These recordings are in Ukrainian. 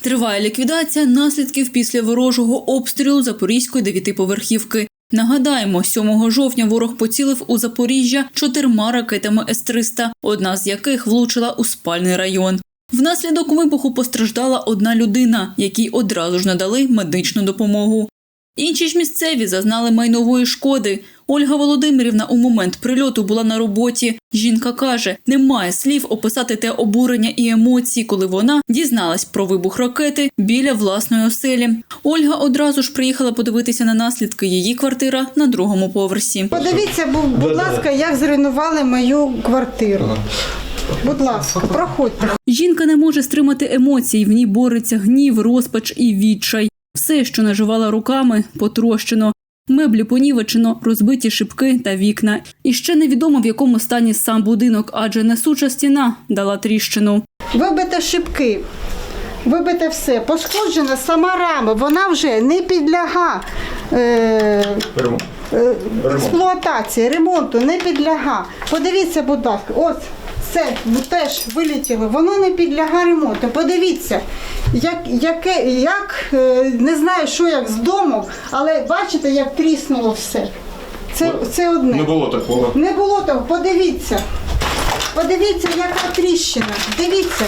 Триває ліквідація наслідків після ворожого обстрілу Запорізької дев'ятиповерхівки. Нагадаємо, 7 жовтня ворог поцілив у Запоріжжя чотирма ракетами С-300, одна з яких влучила у спальний район. Внаслідок вибуху постраждала одна людина, якій одразу ж надали медичну допомогу. Інші ж місцеві зазнали майнової шкоди. Ольга Володимирівна у момент прильоту була на роботі. Жінка каже, немає слів описати те обурення і емоції, коли вона дізналась про вибух ракети біля власної оселі. Ольга одразу ж приїхала подивитися на наслідки. Її квартира на другому поверсі. Подивіться, бу- будь ласка, як зруйнували мою квартиру. Будь ласка, проходьте. Жінка не може стримати емоцій. В ній бореться гнів, розпач і відчай. Все, що наживала руками, потрощено. Меблі понівечено, розбиті шибки та вікна. І ще невідомо в якому стані сам будинок, адже несуча стіна дала тріщину. Вибите шибки, вибите все. Пошкоджена сама рама, вона вже не підляга е, е, експлуатації, ремонту, не підляга. Подивіться, будь ласка, ось це теж вилетіло, воно не підлягає ремонту. Подивіться, як, яке, як е, не знаю, що як з дому, але бачите, як тріснуло все. Це, це одне. Не було такого. Не було того, подивіться. Подивіться, яка тріщина. Дивіться.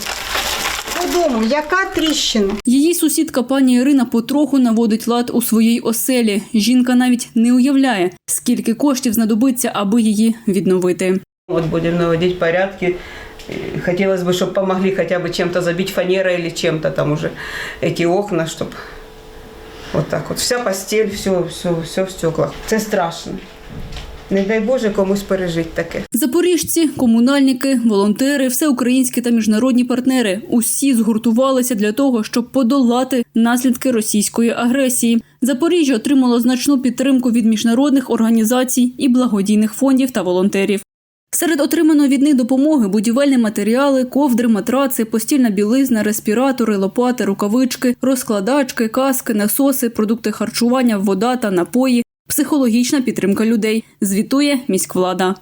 Дому, яка тріщина. Її сусідка пані Ірина потроху наводить лад у своїй оселі. Жінка навіть не уявляє, скільки коштів знадобиться, аби її відновити. Вот будем наводить порядки. И Хотелось бы, чтобы помогли хотя бы чем-то забить фанерой или чем-то там уже эти окна, чтобы вот так вот. Вся постель, все, все, все в стеклах. Це страшно. Не дай Боже комусь пережити таке. Запоріжці, комунальники, волонтери, всеукраїнські та міжнародні партнери усі згуртувалися для того, щоб подолати наслідки російської агресії. Запоріжжя отримало значну підтримку від міжнародних організацій і благодійних фондів та волонтерів. Серед отриманої від них допомоги будівельні матеріали, ковдри, матраци, постільна білизна, респіратори, лопати, рукавички, розкладачки, каски, насоси, продукти харчування, вода та напої, психологічна підтримка людей. Звітує міськвлада.